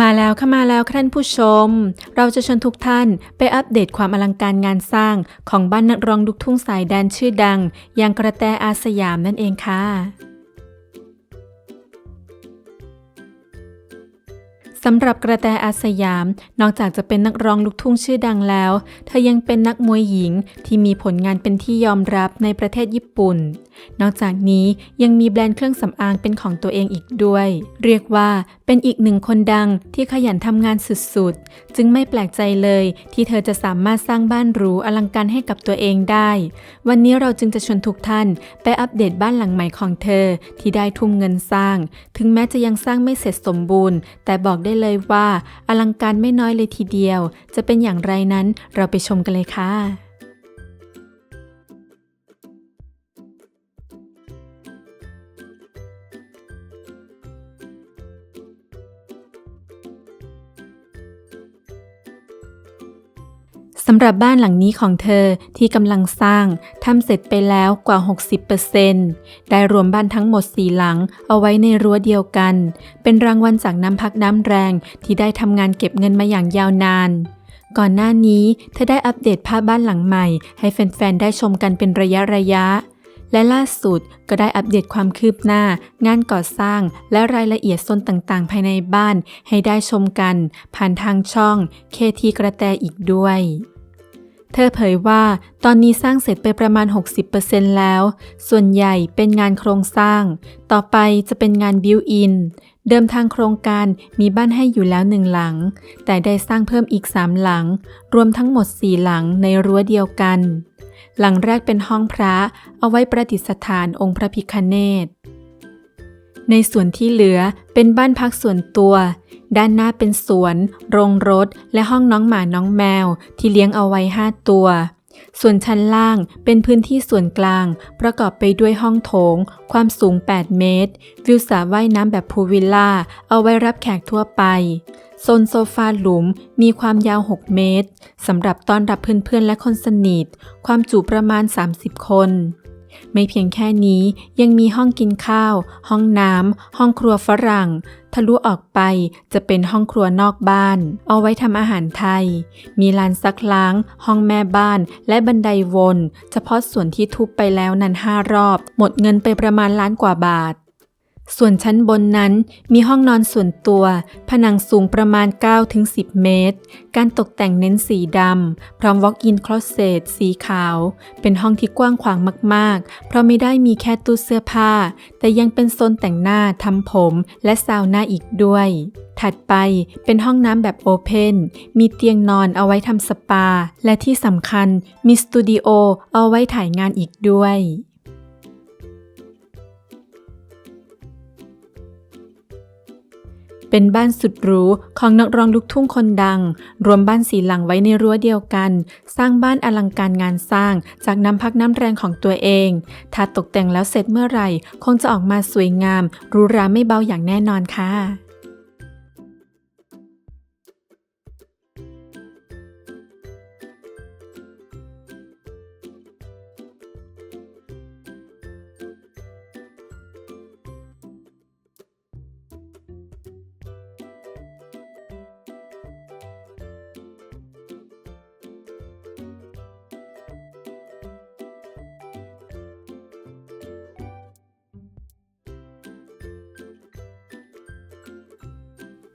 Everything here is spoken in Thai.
มาแล้วค่ะมาแล้วท่านผู้ชม เราจะชวนทุกท่านไปอัปเดตความอลังการงานสร้างของบ้านนักร้องลูกทุ่งสายแดนชื่อดัง อย่างกระแตอาสยามนั่นเองค่ะสำหรับกระแตอาสยาม นอกจากจะเป็นนักร้องลูกทุ่งชื่อดังแล้ว เธอยังเป็นนักมวยหญิงที่มีผลงานเป็นที่ยอมรับในประเทศญี่ปุ่น นอกจากนี้ยังมีแบรนด์เครื่องสำอางเป็นของตัวเองอีกด้วย เรียกว่า เป็นอีกหนึ่งคนดังที่ขยันทำงานสุดๆ จึงไม่แปลกใจเลยที่เธอจะสามารถสร้างบ้านหรูอลังการให้กับตัวเองได้ วันนี้เราจึงจะชวนทุกท่านไปอัปเดตบ้านหลังใหม่ของเธอที่ได้ทุ่มเงินสร้าง ถึงแม้จะยังสร้างไม่เสร็จสมบูรณ์ แต่บอกได้เลยว่าอลังการไม่น้อยเลยทีเดียว จะเป็นอย่างไรนั้นเราไปชมกันเลยค่ะ สำหรับบ้านหลังนี้ของเธอที่กำลังสร้างทำเสร็จไปแล้วกว่า 60%ได้รวมบ้านทั้งหมดสี่หลังเอาไว้ในรั้วเดียวกัน เป็นรางวัลจากน้ำพักน้ำแรงที่ได้ทำงานเก็บเงินมาอย่างยาวนาน ก่อนหน้านี้เธอได้อัปเดตภาพบ้านหลังใหม่ ให้แฟนๆ ได้ชมกันเป็นระยะระยะ และล่าสุดก็ได้อัปเดตความคืบหน้า งานก่อสร้างและรายละเอียดโซนต่างๆ ภายในบ้านให้ได้ชมกัน ผ่านทางช่องเคทีกระแตอีกด้วย เธอเผยว่าตอนนี้สร้างเสร็จไปประมาณ 60%แล้ว ส่วนใหญ่เป็นงานโครงสร้าง ต่อไปจะเป็นงานบิวอิน เดิมทางโครงการมีบ้านให้อยู่แล้วหนึ่งหลัง แต่ได้สร้างเพิ่มอีก3หลัง รวมทั้งหมด4หลังในรั้วเดียวกัน หลังแรกเป็นห้องพระ เอาไว้ประดิษฐานองค์พระพิคเนต ในส่วนที่เหลือเป็นบ้านพักส่วนตัว ด้านหน้าเป็นสวน โรงรถ และห้องน้องหมาน้องแมว ที่เลี้ยงเอาไว้5ตัว ส่วนชั้นล่างเป็นพื้นที่ส่วนกลาง ประกอบไปด้วยห้องโถง ความสูง 8 เมตร วิวสระว่ายน้ำแบบพูลวิลล่า เอาไว้รับแขกทั่วไปโซนโซฟาหลุมมีความยาว 6 เมตรสำหรับต้อนรับเพื่อนๆและคนสนิท ความจุประมาณ 30 คน ไม่เพียงแค่นี้ยังมีห้องกินข้าว ห้องน้ำห้องครัวฝรั่ง ทะลุออกไปจะเป็นห้องครัวนอกบ้าน เอาไว้ทำอาหารไทย มีลานซักล้าง ห้องแม่บ้านและบันไดวน เฉพาะส่วนที่ทุบไปแล้วนั้นห้ารอบ หมดเงินไปประมาณล้านกว่าบาท ส่วนชั้นบนนั้นมีห้องนอนส่วนตัว ผนังสูงประมาณ 9-10 เมตร การตกแต่งเน้นสีดำ พร้อม walk-in closet สีขาว เป็นห้องที่กว้างขวางมากๆ เพราะไม่ได้มีแค่ตู้เสื้อผ้า แต่ยังเป็นโซนแต่งหน้าทำผม และซาวน่าอีกด้วย ถัดไปเป็นห้องน้ำแบบโอเพนมีเตียงนอนเอาไว้ทำสปา และที่สำคัญมีสตูดิโอเอาไว้ถ่ายงานอีกด้วย เป็นบ้านสุดหรูของนักร้องลูกทุ่งคนดัง รวมบ้านสีหลังไว้ในรั้วเดียวกัน สร้างบ้านอลังการงานสร้างจากน้ำพักน้ำแรงของตัวเอง ถ้าตกแต่งแล้วเสร็จเมื่อไหร่ คงจะออกมาสวยงามหรูหราไม่เบาอย่างแน่นอนค่ะ